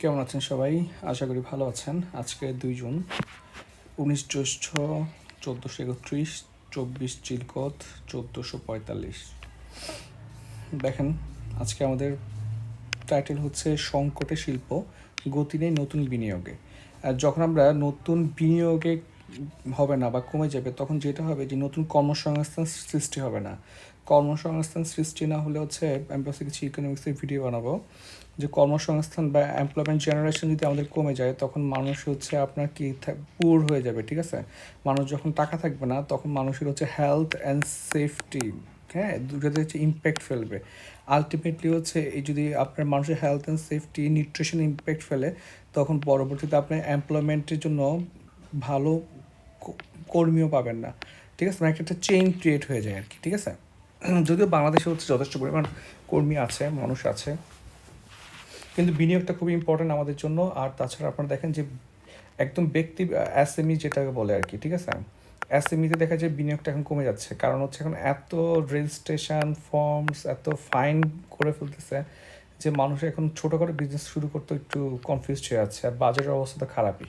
কেমন আছেন সবাই? আশা করি ভালো আছেন। আজকে দুই জুন, উনিশ জ্যৈষ্ঠ চোদ্দোশো একত্রিশ, চব্বিশ চিলকত চোদ্দোশো পঁয়তাল্লিশ। দেখেন, আজকে আমাদের টাইটেল হচ্ছে সংকটে শিল্প, গতি নেই নতুন বিনিয়োগে। আর যখন আমরা নতুন বিনিয়োগে হবে না বা কমে যাবে, তখন যেটা হবে যে নতুন কর্মসংস্থান সৃষ্টি হবে না। কর্মসংস্থান সৃষ্টি না হলে হচ্ছে আমি বলছি কিছু ইকোনমিক্সের ভিডিও বানাবো। যে কর্মসংস্থান বা এমপ্লয়মেন্ট জেনারেশন যদি আমাদের কমে যায়, তখন মানুষ হচ্ছে আপনার কি পুর হয়ে যাবে, ঠিক আছে? মানুষ যখন টাকা থাকবে না, তখন মানুষের হচ্ছে হেলথ অ্যান্ড সেফটি হ্যাঁ? দুটোতে হচ্ছে ইম্প্যাক্ট ফেলবে। আলটিমেটলি হচ্ছে এই যদি আপনার মানুষের health and safety nutrition impact ফেলে, তখন পরবর্তীতে আপনি এমপ্লয়মেন্টের জন্য ভালো কর্মীও পাবেন না, ঠিক আছে? মানে একটা চেইন ক্রিয়েট হয়ে যায় আর কি, ঠিক আছে? যদিও বাংলাদেশে হচ্ছে যথেষ্ট পরিমাণ কর্মী আছে, মানুষ আছে কিন্তু বিনিয়োগটা খুবই ইম্পর্টেন্ট আমাদের জন্য। আর তাছাড়া আপনারা দেখেন যে একদম ব্যক্তি এসএমই যেটাকে বলে আর কি, ঠিক আছে? এসএমইতে দেখা যায় বিনিয়োগটা এখন কমে যাচ্ছে। কারণ হচ্ছে এখন এত রেজিস্ট্রেশন ফর্মস এত ফাইন করে ফেলতেছে যে মানুষ এখন ছোটোখাটো বিজনেস শুরু করতে একটু কনফিউজড হয়ে যাচ্ছে। আর বাজারের অবস্থা তো খারাপই।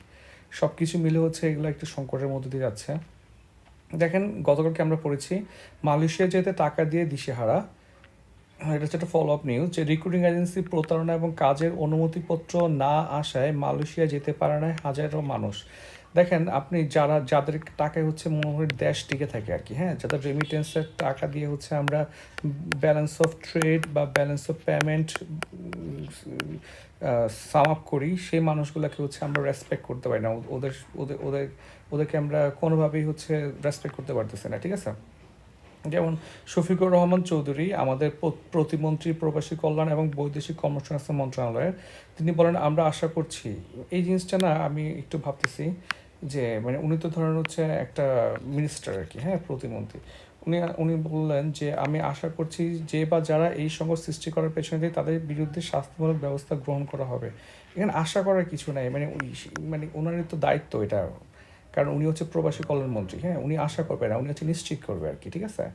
সব কিছু মিলে হচ্ছে এগুলো একটু সংকটের মধ্যে দিয়ে যাচ্ছে। দেখেন, গতকালকে আমরা পড়েছি, মালয়েশিয়া যেতে টাকা দিয়ে দিশেহারা। এটা হচ্ছে একটা ফলো আপ নিউজ যে রিক্রুটিং এজেন্সি প্রতারণা এবং কাজের অনুমতিপত্র না আসায় মালয়েশিয়া যেতে পারে না হাজারো মানুষ। দেখেন, আপনি যারা, যাদের টাকায় হচ্ছে মনে দেশ টিকে থাকে আর কি হ্যাঁ? যাদের রেমিটেন্সের টাকা দিয়ে হচ্ছে আমরা ব্যালেন্স অফ ট্রেড বা balance of payment sum up করি, সেই মানুষগুলোকে হচ্ছে আমরা রেসপেক্ট করতে পারি না। ওদের ওদের ওদের, ওদেরকে আমরা কোনোভাবেই হচ্ছে রেসপেক্ট করতে পারতেছি না, ঠিক আছে? যেমন শফিকুর রহমান চৌধুরী, আমাদের প্রতিমন্ত্রী প্রবাসী কল্যাণ এবং বৈদেশিক কর্মসংস্থান মন্ত্রণালয়ের। তিনি বলেন, আমরা আশা করছি। এই জিনিসটা না আমি একটু ভাবতেছি যে মানে উনি তো ধরেন হচ্ছে একটা মিনিস্টার আর কি হ্যাঁ প্রতিমন্ত্রী। উনি উনি বললেন যে, আমি আশা করছি যে বা যারা এই সংঘ সৃষ্টি করার পেছনে দিয়ে তাদের বিরুদ্ধে শাস্তিমূলক ব্যবস্থা গ্রহণ করা হবে। এখানে আশা করার কিছু নাই মানে মানে ওনারই তো দায়িত্ব এটা। কারণ উনি হচ্ছে প্রবাসী কল্যাণ মন্ত্রী হ্যাঁ উনি আশা করবে না, উনি হচ্ছে নিশ্চিত করবে আর কি, ঠিক আছে?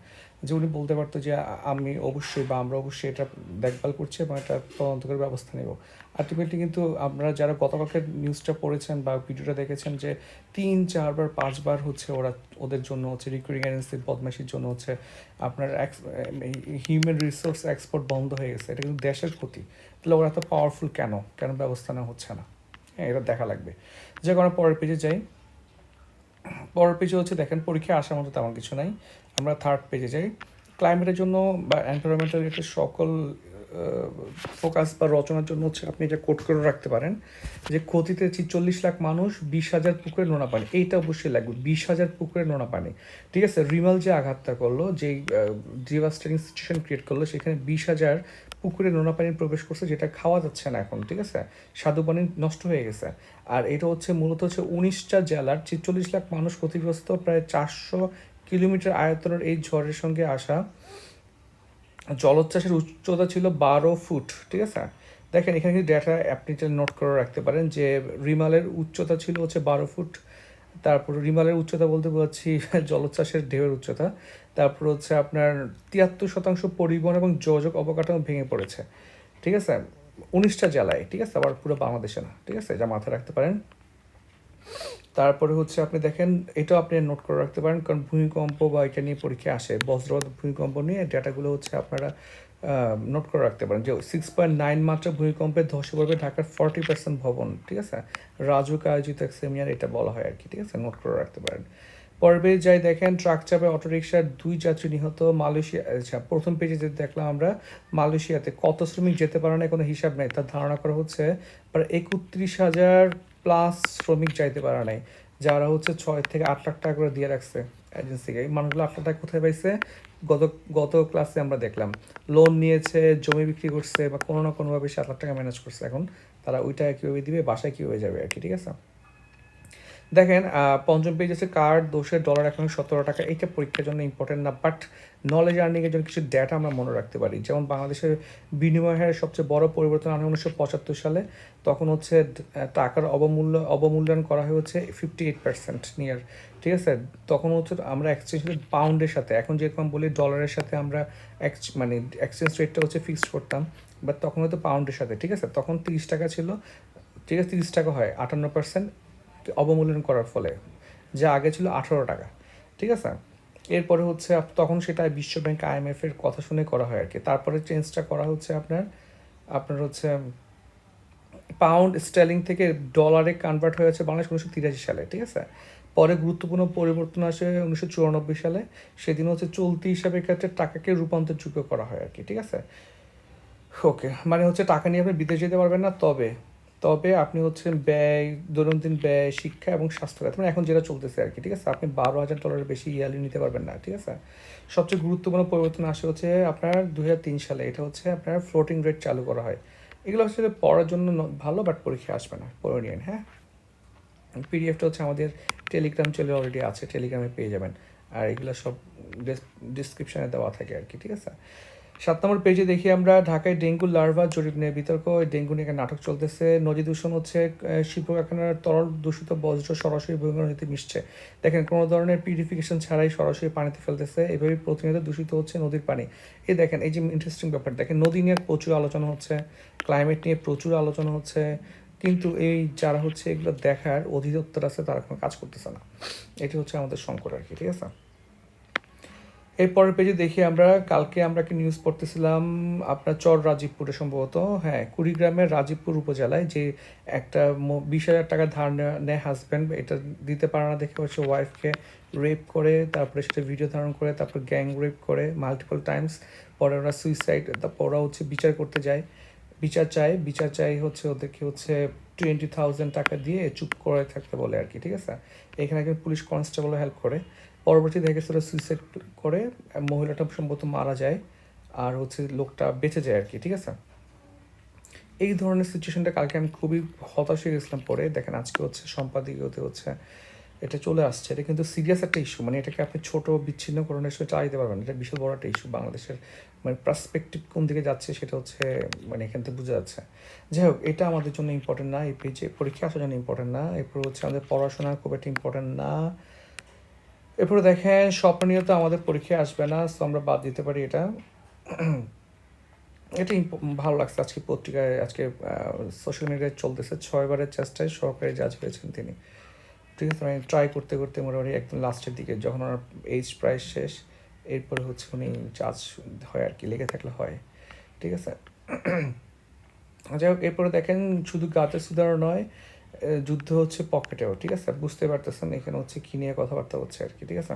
যে উনি বলতে পারতো যে আমি অবশ্যই বা আমরা অবশ্যই এটা দেখভাল করছি এবং এটা তদন্ত করে ব্যবস্থা নেব। আলটিমেটলি কিন্তু আমরা যারা গতকালকে নিউজটা পড়েছেন বা ভিডিওটা দেখেছেন যে তিন, চারবার, পাঁচবার হচ্ছে ওরা ওদের জন্য হচ্ছে রিক্রুটিং এজেন্সির বদমাশির জন্য হচ্ছে আপনার হিউম্যান রিসোর্স এক্সপোর্ট বন্ধ হয়ে গেছে, এটা কিন্তু দেশের ক্ষতি। তাহলে ওরা এত পাওয়ারফুল কেন? কেন ব্যবস্থা নেওয়া হচ্ছে না? হ্যাঁ এটা দেখা লাগবে। যে কোনো পরের পেজে যাই। পরের পেজে হচ্ছে, দেখেন পরীক্ষায় আসার মতো তেমন কিছু নাই। আমরা থার্ড পেজে যাই। ক্লাইমেটের জন্য বা এনভায়রনমেন্টাল রিলেটেড সকল ফোকাস বা রচনার জন্য হচ্ছে আপনি এটা কোট করে রাখতে পারেন যে ক্ষতিতে চল্লিশ লাখ মানুষ বিশ হাজার পুকুরে নোনা পানি। এইটা অবশ্যই লাগবে, বিশ হাজার পুকুরে নোনা পানি। ঠিক আছে? রিমাল যে আঘাতটা করল, যে ডিভাস্টেটিং সিচুয়েশন ক্রিয়েট করল, সেখানে বিশ হাজার পুকুরে নোনা পানি প্রবেশ করছে, যেটা খাওয়া যাচ্ছে না এখন, ঠিক আছে? স্বাদু পানি নষ্ট হয়ে গেছে। আর এটা হচ্ছে মূলত হচ্ছে উনিশটা জেলার ছেচল্লিশ লাখ মানুষ ক্ষতিগ্রস্ত, প্রায় চারশো কিলোমিটার আয়তনের এই ঝড়ের সঙ্গে আসা জলোচ্ছ্বাসের উচ্চতা ছিল বারো ফুট, ঠিক আছে? দেখেন, এখানে কিন্তু ডেটা আপনি নোট করে রাখতে পারেন যে রিমালের উচ্চতা ছিল হচ্ছে বারো ফুট, তারপর রিমালের উচ্চতা বলতে বলছি জলোচ্ছ্বাসের ঢেউয়ের উচ্চতা, তারপর হচ্ছে আপনার তিয়াত্তর শতাংশ পরিবহন এবং যোগাযোগ অবকাঠামো ভেঙে পড়েছে, ঠিক আছে? উনিশটা জেলায়, ঠিক আছে? আবার পুরো বাংলাদেশে না, ঠিক আছে? যা মাথায় রাখতে পারেন। তারপরে হচ্ছে আপনি দেখেন, এটাও আপনি নোট করে রাখতে পারেন, কারণ ভূমিকম্প বা এটা নিয়ে পরীক্ষা আসে। বজ্রপাত, ভূমিকম্প নিয়ে ডেটাগুলো হচ্ছে আপনারা নোট করে রাখতে পারেন। যে সিক্স পয়েন্ট নাইন মাত্রা ভূমিকম্পে ধসে পড়বে ঢাকার ফর্টি পার্সেন্ট ভবন, ঠিক আছে? রাজুক আয়োজিত এক সেমিনার এটা বলা হয় আর কি ঠিক আছে? নোট করে রাখতে পারেন। পর্বে যাই দেখেন ট্রাক চাপে অটোরিকশার দুই যাত্রী নিহত মালয়েশিয়া আচ্ছা প্রথম পেজে যেতে দেখলাম আমরা, মালয়েশিয়াতে কত শ্রমিক যেতে পারে না, কোনো হিসাব নেই। তার ধারণা করা হচ্ছে, প্রায় একত্রিশ হাজার প্লাস শ্রমিক চাইতে পারে নাই, যারা হচ্ছে ছয় থেকে আট লাখ টাকা করে দিয়ে রাখছে এজেন্সিকে এই মানুষগুলো আট লাখ টাকা কোথায় পাইছে? গত গত ক্লাসে আমরা দেখলাম। লোন নিয়েছে, জমি বিক্রি করছে বা কোনো না কোনোভাবে সাত লাখ টাকা ম্যানেজ করছে। এখন তারা ওইটা কীভাবে দিবে, বাসায় কীভাবে যাবে আর কি, ঠিক আছে? দেখেন পঞ্চম পেজ আছে কার্ড দোষের ডলার এখন সতেরো টাকা? এটা পরীক্ষার জন্য ইম্পর্টেন্ট না বাট নলেজ আর্নিংয়ের জন্য কিছু ডেটা আমরা মনে রাখতে পারি। যেমন বাংলাদেশের বিনিময় সবচেয়ে বড় পরিবর্তন আনে উনিশশো পঁচাত্তর সালে, তখন হচ্ছে টাকার অবমূল্য, অবমূল্যায়ন করা হয় হচ্ছে ফিফটি এইট পার্সেন্ট নিয়ার ঠিক আছে? তখন হচ্ছে আমরা এক্সচেঞ্জ পাউন্ডের সাথে, এখন যেরকম বলি ডলারের সাথে আমরা এক্স মানে এক্সচেঞ্জ রেটটা হচ্ছে ফিক্সড করতাম বাট তখন হয়তো পাউন্ডের সাথে, ঠিক আছে? তখন তিরিশ টাকা ছিল, ঠিক আছে? তিরিশ টাকা হয়, আটান্ন পার্সেন্ট অবমূল্যায়ন করার ফলে, যা আগে ছিল আঠারো টাকা, ঠিক আছে? এরপরে হচ্ছে তখন সেটা বিশ্ব বিশ্বব্যাংক আইএমএফ এর কথা শুনে করা হয় আর কি তারপরে চেঞ্জটা করা হচ্ছে আপনার আপনার হচ্ছে পাউন্ড স্টেলিং থেকে ডলারে কনভার্ট হয়েছে বাংলাদেশ উনিশশো তিরাশি সালে, ঠিক আছে? পরে গুরুত্বপূর্ণ পরিবর্তন আসে উনিশশো চুরানব্বই সালে সেদিন হচ্ছে চলতি হিসাবে ক্ষেত্রে টাকাকে রূপান্তরযোগ্য করা হয় আর কি ঠিক আছে? ওকে মানে হচ্ছে টাকা নিয়ে আপনি বিদেশ যেতে পারবেন না, তবে তবে আপনি হচ্ছে ব্যয়, দৈনন্দিন ব্যয়, শিক্ষা এবং স্বাস্থ্য মানে এখন যেটা চলতেছে আর কি, ঠিক আছে? আপনি বারো হাজার ডলারের বেশি ইয়ারলি নিতে পারবেন না, ঠিক আছে? সবচেয়ে গুরুত্বপূর্ণ পরিবর্তন আসে হচ্ছে আপনার দু তিন সালে। এটা হচ্ছে আপনার ফ্লোটিং রেট চালু করা হয়। এগুলো হচ্ছে পড়ার জন্য ভালো বাট পরীক্ষা আসবে না, পড়ে নিন হ্যাঁ? পিডিএফটা হচ্ছে আমাদের টেলিগ্রাম চ্যানেলে অলরেডি আছে টেলিগ্রামে পেয়ে যাবেন। আর এগুলো সব ডিসক্রিপশনে দেওয়া থাকে আর কি, ঠিক আছে? সাত নম্বর পেজে দেখি আমরা, ঢাকায় ডেঙ্গু লার্ভা জরিপ নিয়ে বিতর্ক। ডেঙ্গু নিয়ে নাটক চলতেছে। নদী দূষণ হচ্ছে শিল্প কারখানার তরল দূষিত বজ্র সরাসরি ভূমিগত নদীতে মিশছে। দেখেন, কোনো ধরনের পিউরিফিকেশন ছাড়াই সরাসরি পানিতে ফেলতেছে। এভাবে প্রতিনিয়ত দূষিত হচ্ছে নদীর পানি। এই দেখেন, এই যে ইন্টারেস্টিং ব্যাপার, দেখেন, নদী নিয়ে প্রচুর আলোচনা হচ্ছে ক্লাইমেট নিয়ে প্রচুর আলোচনা হচ্ছে, কিন্তু এই যারা হচ্ছে এগুলো দেখার অধিদপ্তর আছে, তারা কোনো কাজ করতেছে না। এটি হচ্ছে আমাদের সংকট আর কি, ঠিক আছে? এর পরের পেজে দেখি আমরা, কালকে আমরা কি নিউজ পড়তেছিলাম, আপনার চর রাজীবপুরে সম্ভবত হ্যাঁ কুড়িগ্রামের রাজীবপুর উপজেলায় যে একটা বিশ হাজার টাকা ধার নেয়- হাজব্যান্ড এটা দিতে পারে না দেখে হচ্ছে ওয়াইফকে রেপ করে, তারপরে সেটা ভিডিও ধারণ করে, তারপর গ্যাং রেপ করে মাল্টিপল টাইমস পরে ওরা সুইসাইড তারপর ওরা হচ্ছে বিচার করতে যায়। বিচার চাই বিচার চাই হচ্ছে ওদেরকে হচ্ছে টোয়েন্টি থাউজেন্ড টাকা দিয়ে চুপ করে থাকতে বলে আর কি, ঠিক আছে? এখানে একজন পুলিশ কনস্টেবলও হেল্প করে। পরবর্তী দেখে সেটা সুইসাইড করে মহিলাটা সম্ভবত মারা যায়, আর হচ্ছে লোকটা বেঁচে যায় আর কি, ঠিক আছে? এই ধরনের সিচুয়েশনটা কালকে আমি খুবই হতাশ হয়ে গেছিলাম পরে। দেখেন, আজকে হচ্ছে সম্পাদকীয়তে হচ্ছে, এটা চলে আসছে। এটা কিন্তু সিরিয়াস একটা ইস্যু মানে এটাকে আপনি ছোট বিচ্ছিন্নকরণের সাথে চালাইতে পারবেন এটা বিশাল বড় একটা ইস্যু বাংলাদেশের মানে পার্সপেক্টিভ কোন দিকে যাচ্ছে সেটা হচ্ছে মানে এখান থেকে বোঝা যাচ্ছে। যাই হোক, এটা আমাদের জন্য ইম্পর্টেন্ট না, এই পেজে পরীক্ষা আসার জন্য ইম্পর্টেন্ট না। এরপর হচ্ছে আমাদের পড়াশোনা খুব একটা ইম্পর্টেন্ট না। এরপরে দেখেন স্বপ্নীয়তা আমাদের পরীক্ষায় আসবে না তো আমরা বাদ দিতে পারি এটা। এটা ভালো লাগছে আজকে পত্রিকায়, আজকে সোশ্যাল মিডিয়ায় চলতেছে। ছয়বারের চেষ্টায় সরকারি জাজ হয়েছেন তিনি। ঠিক আছে মানে ট্রাই করতে করতে মোটামুটি একদম লাস্টের দিকে, যখন ওনার এইজ প্রায় শেষ, এরপরে হচ্ছে উনি জাজ হয় আর কি, লেগে থাকলে হয়। ঠিক আছে? যাই হোক, এরপরে দেখেন, শুধু গাতে সুদার নয় যুদ্ধ হচ্ছে পকেটেও, ঠিক আছে? বুঝতে পারতেছেন, এখানে হচ্ছে কি নিয়ে কথাবার্তা হচ্ছে আর কি, ঠিক আছে?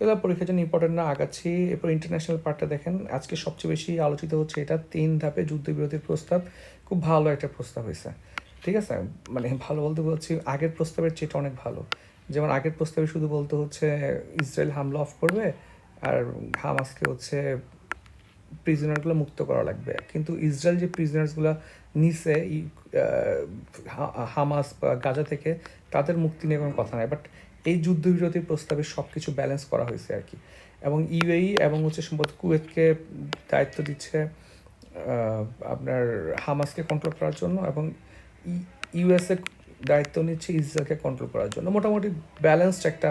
এগুলো পরীক্ষার জন্য ইম্পর্টেন্ট না, আগাচ্ছি। এরপর ইন্টারন্যাশনাল পার্টটা দেখেন। আজকে সবচেয়ে বেশি আলোচিত হচ্ছে এটা, তিন ধাপে যুদ্ধবিরতির প্রস্তাব। খুব ভালো একটা প্রস্তাব হয়েছে, ঠিক আছে? মানে ভালো বলতে বলছি, আগের প্রস্তাবের চেয়েটা অনেক ভালো। যেমন আগের প্রস্তাবে শুধু বলতে হচ্ছে ইসরায়েল হামলা অফ করবে, আর হামাসকে হচ্ছে প্রিজনারগুলো মুক্ত করা লাগবে। কিন্তু ইসরায়েল যে প্রিজনার্সগুলো নিছে হামাস বা গাজা থেকে তাদের মুক্তি নিয়ে কোনো কথা নাই। বাট এই যুদ্ধবিরতির প্রস্তাবে সব কিছু ব্যালেন্স করা হয়েছে আর কি। এবং ইউএই এবং হচ্ছে সম্ভবত কুয়েতকে দায়িত্ব দিচ্ছে আপনার হামাসকে কন্ট্রোল করার জন্য এবং ইউএসএ দায়িত্ব নিচ্ছে ইসরায়েলকে কন্ট্রোল করার জন্য। মোটামুটি ব্যালেন্সড একটা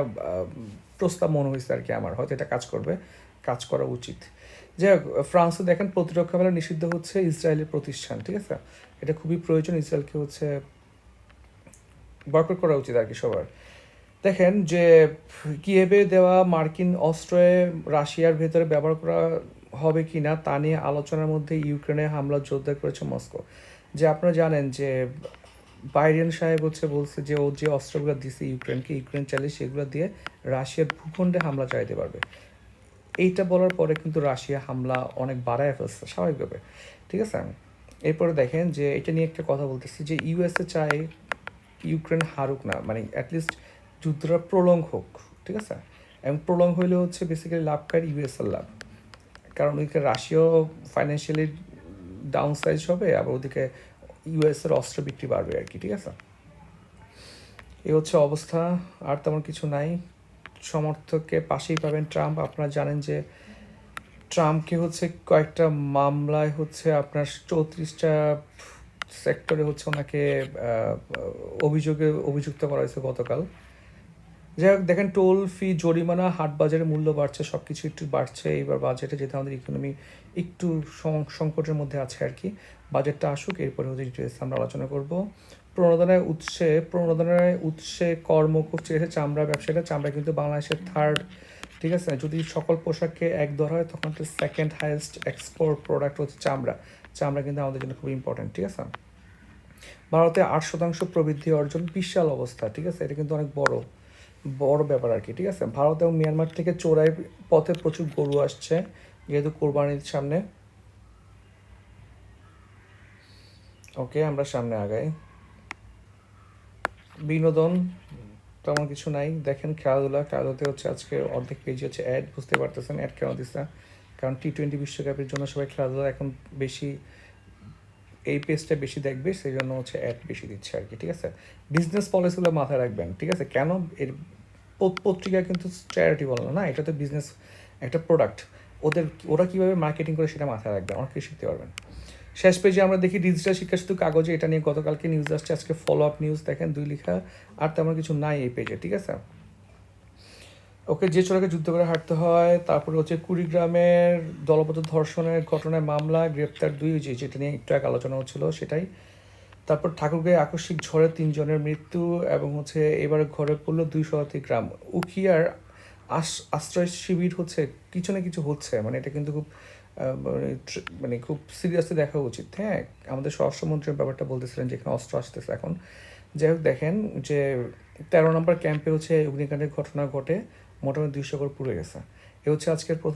প্রস্তাব মনে হয়েছে আর কি আমার। হয়তো এটা কাজ করবে, কাজ করা উচিত। হোক, ফ্রান্সে দেখেন প্রতিরক্ষা মেলা নিষিদ্ধ হচ্ছে ইসরায়েলের প্রতিষ্ঠান, ঠিক আছে? এটা খুবই প্রয়োজন, ইসরায়েলকে হচ্ছে বয়কট করা উচিত আর কি সবার। দেখেন যে কিয়েভে দেওয়া মার্কিন অস্ত্রে রাশিয়ার ভেতরে ব্যবহার করা হবে কি না তা নিয়ে আলোচনার মধ্যে ইউক্রেনে হামলা জোরদার করেছে মস্কো। যে আপনারা জানেন যে বাইডেন সাহেব হচ্ছে বলছে যে ও যে অস্ত্রগুলো দিছে ইউক্রেনকে, ইউক্রেন চাইলে সেগুলো দিয়ে রাশিয়ার ভূখণ্ডে হামলা চাইতে পারবে। এইটা বলার পরে কিন্তু রাশিয়া হামলা অনেক বাড়ায় ফেলছে, স্বাভাবিকভাবে। ঠিক আছে? এরপরে দেখেন যে এটা নিয়ে একটা কথা বলতেছি যে ইউএসএ চায় ইউক্রেন হারুক না মানে অ্যাটলিস্ট যুদ্ধটা প্রলং হোক, ঠিক আছে? এবং প্রলং হইলে হচ্ছে বেসিক্যালি লাভকারী ইউএসএর লাভ। কারণ ওইদিকে রাশিয়াও ফাইন্যান্সিয়ালি ডাউন সাইজ হবে, আবার ওদিকে ইউএসের অস্ত্র বিক্রি বাড়বে আর কি, ঠিক আছে? এই হচ্ছে অবস্থা, আর তেমন কিছু নাই। সমর্থককে পাশেই পাবেন ট্রাম্প। আপনারা জানেন যে ট্রাম্পকে হচ্ছে কয়েকটা মামলায় হচ্ছে আপনার চৌত্রিশটা সেক্টরে হচ্ছে ওনাকে অভিযোগে অভিযুক্ত করা হয়েছে গতকাল। যাই হোক, দেখেন টোল ফি, জরিমানা, হাট বাজারে মূল্য বাড়ছে সব কিছু একটু বাড়ছে। এইবার বাজেটে যেহেতু আমাদের ইকোনমি একটু সংকটের মধ্যে আছে আর কি। বাজেটটা আসুক, এরপরে হচ্ছে আমরা আলোচনা করব। প্রণোদনায় উৎসে প্রণোদনায় উৎসে কর্ম করছে চামড়া ব্যবসাটা চামড়া কিন্তু বাংলাদেশের থার্ড ঠিক আছে? যদি সকল পোশাককে এক দর হয়, তখন সেকেন্ড হাইয়েস্ট এক্সপোর্ট প্রোডাক্ট হচ্ছে চামড়া। চামড়া কিন্তু আমাদের জন্য খুব ইম্পর্টেন্ট ঠিক আছে? ভারতে আট শতাংশ প্রবৃদ্ধি অর্জন, বিশাল অবস্থা, ঠিক আছে? এটা কিন্তু অনেক বড় বড় ব্যাপার আর কি, ঠিক আছে? ভারত এবং মিয়ানমার থেকে চোরাই পথে প্রচুর গরু আসছে, যেহেতু কোরবানির সামনে। ওকে আমরা সামনে আগাই। বিনোদন তেমন কিছু নাই। দেখেন খেলাধুলা খেলাধুলাতে হচ্ছে আজকে অর্ধেক পেজ হচ্ছে অ্যাড বুঝতে পারতেছেন অ্যাড কেন দিচ্ছে না? কারণ টি টোয়েন্টি বিশ্বকাপের জন্য সবাই খেলাধুলা এখন বেশি এই পেজটা বেশি দেখবে সেই জন্য হচ্ছে অ্যাড বেশি দিচ্ছে আর কি ঠিক আছে? বিজনেস পলিসিগুলো মাথায় রাখবেন ঠিক আছে? কেন এর পত- পত্রিকা কিন্তু চ্যারিটি বলে না, না? এটা তো বিজনেস একটা প্রোডাক্ট ওদের ওরা কীভাবে মার্কেটিং করে সেটা মাথায় রাখবেন অনেক কিছু শিখতে পারবেন। শেষ পেজে আমরা দেখি ডিজিটাল শিক্ষা শুধু কাগজে, এটা নিয়ে গতকালকে নিউজ আসছে, আজকে ফলো আপ নিউজ দেখেন, দুই লেখা, আর তেমন কিছু নাই এই পেজে, ঠিক আছে? ওকে, যে চোরাকে যুদ্ধ করে হাঁটতে হয়, তারপরে হচ্ছে কুড়িগ্রামের দলবদ্ধ ধর্ষণের ঘটনায় মামলা, গ্রেপ্তার দুই যে যেটা নিয়ে একটু এক আলোচনা হচ্ছিল সেটাই। তারপর ঠাকুরগাঁয়ে আকস্মিক ঝড়ে তিনজনের মৃত্যু এবং হচ্ছে এবারে ঘরে পড়ল দুই শতাধিক গ্রাম। উখিয়ার আশ আশ্রয় শিবির হচ্ছে, কিছু না কিছু হচ্ছে মানে এটা কিন্তু খুব মানে খুব সিরিয়াসলি দেখা উচিত। হ্যাঁ আমাদের স্বরাষ্ট্রমন্ত্রীর ব্যাপারটা বলতেছিলেন যেখানে অস্ত্র আসতেছে এখন। যাই হোক, দেখেন যে তেরো নম্বর ক্যাম্পে হচ্ছে অগ্নিকাণ্ডের ঘটনা ঘটে, মোটামুটি দুইশো করে পুড়ে গেছে। এ হচ্ছে আজকের প্রথম